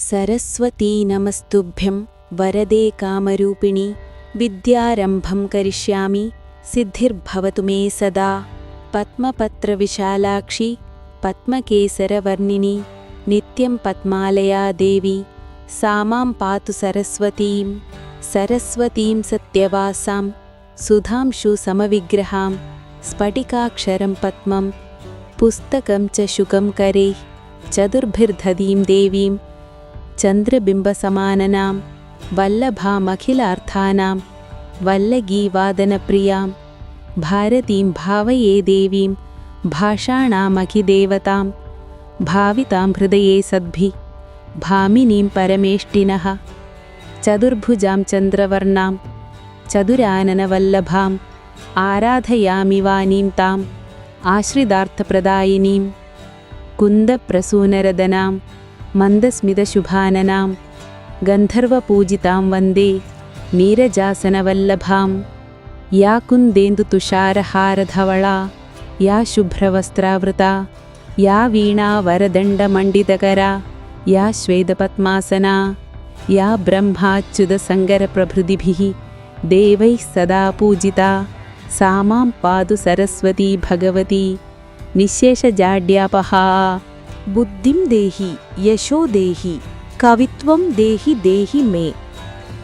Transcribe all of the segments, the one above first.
सरस्वती नमस्तुभ्यं वरदे कामरूपिणि विद्यारम्भं करिष्यामि सिद्धिर्भवतु मे सदा। पद्मपत्रविशालाक्षि पद्मकेसरवर्णिनि नित्यं पद्मालया देवी सा मां पातु सरस्वतीं सरस्वतीं सत्यवासां सुधांशुसमविग्रहां स्फटिकाक्षरं पद्मं पुस्तकं च शुकं करे चतुर्भिर्धदीं देवीं ചന്ദ്രബിംബസമാനനാം വല്ലഭാമഖിലാർത്ഥാനാം വല്ലഗീവാദനപ്രിയാം ഭാരതീം ഭാവയേ ദേവീം ഭാഷാണാമഖിദേവതാം ഭാവിതാം ഹൃദയേ സദ്ഭി ഭാമിനീം പരമേഷ്ടിനഃ ചതുർഭുജാം ചന്ദ്രവർണാം ചതുരാനനവല്ലഭാം ആരാധയാമിവാനീം താം ആശ്രിതാർത്ഥപ്രദായിനീം കുന്ദപ്രസൂനരദനാം मन्दस्मितशुभाननां गन्धर्वपूजितां वन्दे नीरजासनवल्लभां या कुन्देन्दुतुषारहारधवळा या शुभ्रवस्त्रावृता या वीणावरदण्डमण्डितकरा या श्वेतपद्मासना या ब्रह्माच्युतसङ्गरप्रभृतिभिः देवैः सदा पूजिता सा मां पातु सरस्वती भगवती निःशेषजाड्यापहा बुद्धिं देहि यशो देहि कवित्वं देहि देहि मे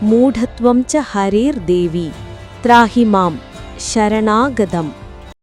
मूढत्वं च हरेर्देवि त्राहिमां शरणागतम्।